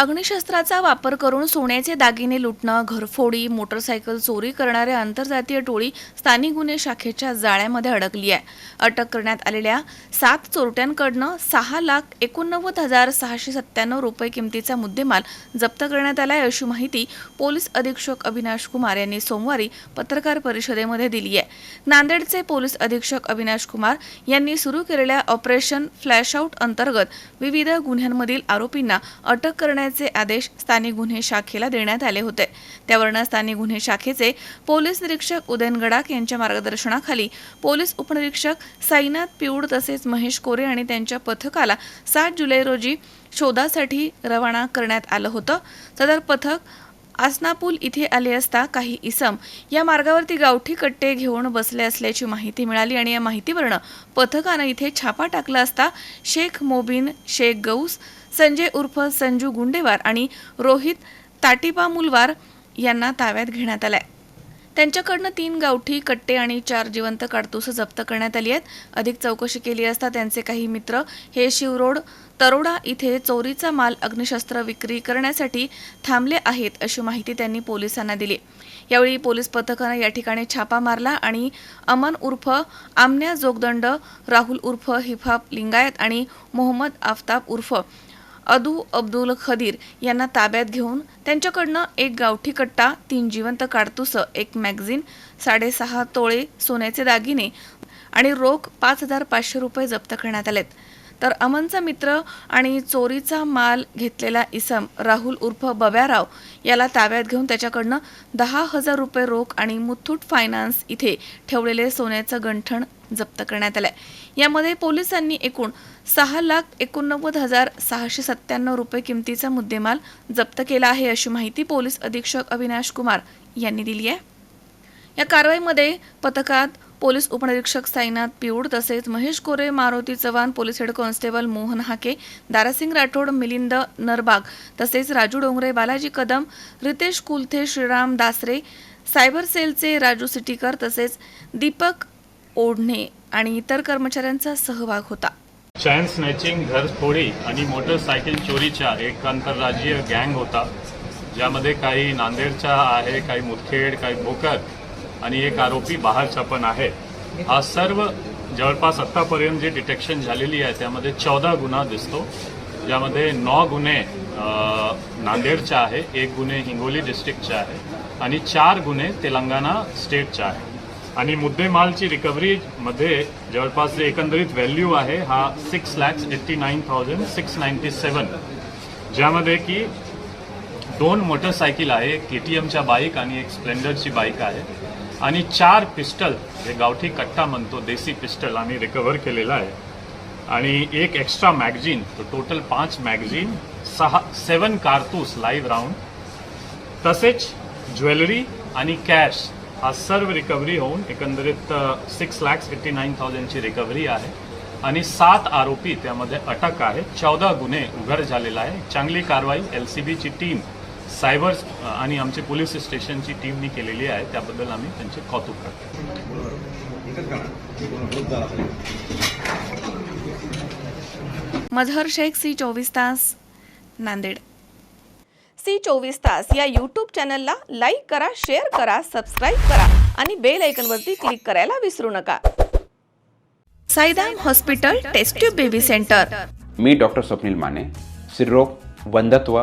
अग्निशस्त्राचा वापर करून सोन्याचे दागिने लुटणं घरफोडी मोटरसायकल चोरी करणाऱ्या आंतरजातीय टोळी स्थानिक गुन्हे शाखेच्या जाळ्यामध्ये अडकली आहे. अटक करण्यात आलेल्या सात चोरट्यांकडनं सहा लाख एकोणनव्वद हजार सहाशे सत्त्याण्णव रुपये किमतीचा मुद्देमाल जप्त करण्यात आला आहे अशी माहिती पोलीस अधीक्षक अविनाश कुमार यांनी सोमवारी पत्रकार परिषदेमध्ये दिली आहे. नांदेडचे पोलीस अधीक्षक अविनाश कुमार यांनी सुरू केलेल्या ऑपरेशन फ्लॅशआउट अंतर्गत विविध गुन्ह्यांमधील आरोपींना अटक करण्याचे आदेश स्थानिक गुन्हे शाखेला देण्यात आले होते. त्यावरनं स्थानिक गुन्हे शाखेचे पोलीस निरीक्षक उदयन गडाख यांच्या मार्गदर्शनाखाली पोलीस उपनिरीक्षक साईनाथ पिऊड तसेच महेश कोरे आणि त्यांच्या पथकाला सात जुलै रोजी शोधासाठी रवाना करण्यात आलं होतं. सदर पथक आसनापूल इथे आले असता काही इसम या मार्गावरती गावठी कट्टे घेऊन बसले असल्याची माहिती मिळाली आणि या माहितीवरनं पथकानं इथे छापा टाकला असता शेख मोबिन शेख गौस संजय उर्फ संजू गुंडेवार आणि रोहित ताटिपा मुलवार यांना ताब्यात घेण्यात आलाय. त्यांच्याकडनं तीन गावठी कट्टे आणि चार जिवंत काडतुसं जप्त करण्यात आली आहेत. अधिक चौकशी केली असता त्यांचे काही मित्र हे शिवरोड तरोडा इथे चोरीचा माल अग्निशस्त्र विक्री करण्यासाठी थांबले आहेत अशी माहिती त्यांनी पोलिसांना दिली. यावेळी पोलीस पथकानं या ठिकाणी छापा मारला आणि अमन उर्फ आमन्या जोगदंड राहुल उर्फ हिफाप लिंगायत आणि मोहम्मद आफताब उर्फ अदू अब्दुल खदीर यांना ताब्यात घेऊन त्यांच्याकडनं एक गावठी कट्टा तीन जिवंत काडतुसं एक मॅगझिन साडेसहा तोळे सोन्याचे दागिने आणि रोख पाच हजार पाचशे रुपये जप्त करण्यात आलेत. तर अमनचा मित्र आणि चोरीचा माल घेतलेला इसम राहुल उर्फ बब्याराव याला ताब्यात घेऊन त्याच्याकडनं दहा हजार रुपये रोख आणि मुथूट फायनान्स इथे ठेवलेले सोन्याचं गंठण जप्त करण्यात आलंय. यामध्ये पोलिसांनी एकूण सहा लाख एकोणनव्वद हजार सहाशे सत्त्याण्णव रुपये किमतीचा मुद्देमाल जप्त केला आहे अशी माहिती पोलीस अधीक्षक अविनाश कुमार यांनी दिली आहे. या कारवाईमध्ये पथकात पोलीस उपनिरीक्षक साईनाथ पिऊड तसेच Mahesh Kore Maruti Chavan police head constable Mohan Hake Darasingh Rathod Milind Narbag तसेच राजू डोंगरे बालाजी कदम रितेश कुलथे श्रीराम दासरे सायबर सेलचे राजू सिटीकर तसेच दीपक ओढणे आणि इतर कर्मचाऱ्यांचा सहभाग होता. चॅन स्नॅचिंग घरफोडी आणि मोटरसायकल चोरीचा एक आंतरराज्यीय गँग होता ज्यामध्ये काही नांदेडचा आहे काही मुदखेड काही भोकर आणि एक आरोपी बाहेरचा पण आहे. हा सर्व जवळपास आत्तापर्यंत जे डिटेक्शन झालेली आहे त्यामध्ये चौदा गुन्हा दिसतो. ज्यामध्ये नऊ गुन्हे नांदेडचा आहे एक गुन्हे हिंगोली डिस्ट्रिक्टचा आहे आणि चार गुन्हे तेलंगणा स्टेटचा आहे. आणि मुद्देमालची रिकव्हरीमध्ये जवळपास जे एकंदरीत व्हॅल्यू आहे हा six lakhs eighty nine thousand six ninety seven ज्यामध्ये की दोन मोटरसायकल आहे के टी एमच्या बाईक आणि एक स्प्लेंडरची बाईक आहे. आणि चार पिस्टल जे गावठी कट्टा म्हणतो देसी पिस्टल आम्ही रिकवर केलेला आहे. आणि एक एक्स्ट्रा मॅगझिन तर टोटल पाच मॅगझिन सहा सेवन कारतूस लाईव्ह राऊंड तसेच ज्वेलरी आणि कॅश हा सर्व रिकव्हरी होऊन एकंदरीत सिक्स लॅक्स एट्टी नाईन थाउजंडची रिकव्हरी आहे. आणि सात आरोपी त्यामध्ये अटक आहे चौदा गुन्हे उघड झालेला आहे. चांगली कारवाई एल सी बीची टीम सायबर आणि आमची पोलीस स्टेशनची टीमनी केलेली आहे त्याबद्दल आम्ही त्यांचे कौतुक करतो. मजहर शेख सी चोवीस तास नांदेड. सी चोवीस तास या यूट्यूब चॅनलला लाईक करा शेअर करा सबस्क्राईब करा आणि बेल आयकॉनवरती क्लिक करायला विसरू नका. Saidham hospital test baby centre मी डॉक्टर स्वप्नील माने स्त्रीरोग वंधत्व